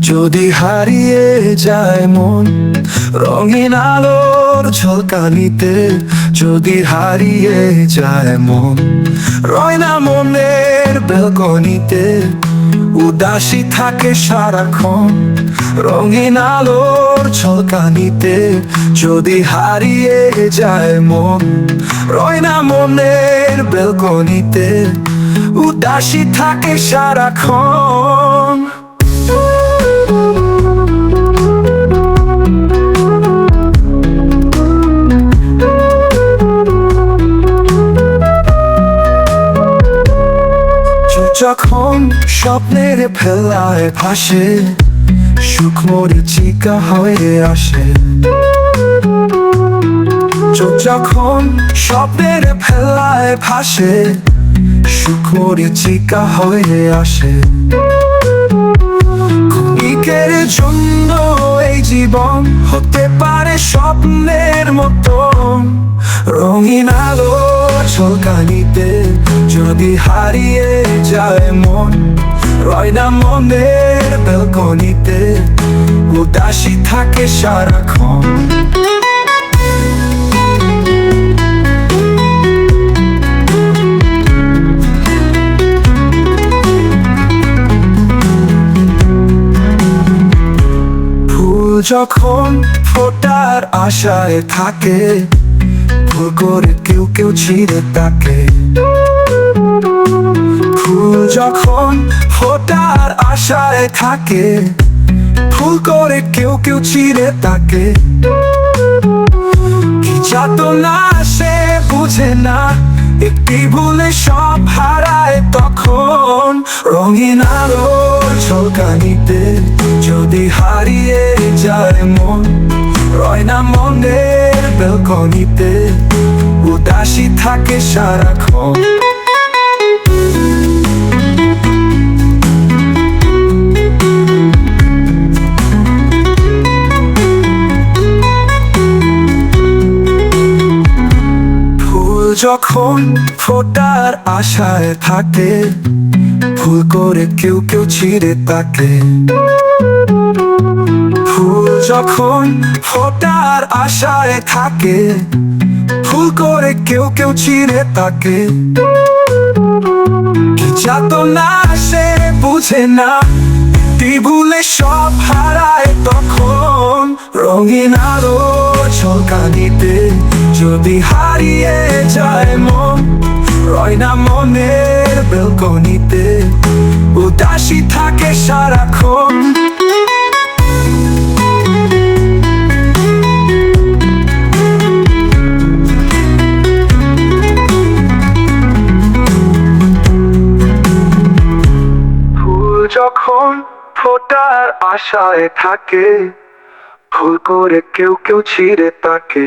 যদি হারিয়ে যায় মন, রঙিন আলোর ঝলকানিতে যদি হারিয়ে যায় মন রয় না মনের বেলকনিতে উদাসী থাকে সারাক্ষণ, রঙিন আলোর ঝলকানিতে যদি হারিয়ে যায় মন রয় না মনের বেলকনিতে উদাসী থাকে সারাক্ষণ যখন স্বপ্নের ফেলায় ভাসে, সুখ মরিচিকা হয়ে আসে। চোখ যখন স্বপ্নের ফেলায় ভাসে, সুখ মরিচিকা হয়ে আসে। ক্ষণিকের জন্য এই জীবন হতে পারে স্বপ্নের মতো। রঙিন আলো ঝলকানিতে যদি হারিয়ে যায় মন, রয় না মনের বেলকনিতে উদাসী থাকে সারাক্ষণ। যখন ফোটার আশায় থাকে ভুল করে কেউ কেউ ছিঁড়ে তাকে। ফুল যখন ফোটার আশায় থাকে ফুল করে কেউ কেউ ছিঁড়ে তাকে। কি না সে বুঝে না, একটি ভুলে সব হারায় তখন। রঙিন আলো ঝলকানিতে যদি হারিয়ে যায় মন, রয় না মনের বেলকনিতে উদাসী থাকে সারাক্ষণ। যখন ফোটার আশায় থাকে, ফুল করে কেউ কেউ ছিঁড়ে তাকে। ফুল যখন ফোটার আশায় থাকে ফুল করে কেউ কেউ ছিঁড়ে তাকে। যাত না সে বুঝে না ভুলে সব হারায় তখন। রঙিন আলো ঝলকানিতে যদি হারিয়ে যায় মন, রয় না মনের বেলকনিতে। উদাসী থাকে সারাক্ষণ। যখন ফোটার আশায় থাকে ভুল করে কেউ কেউ ছিঁড়ে তাকে।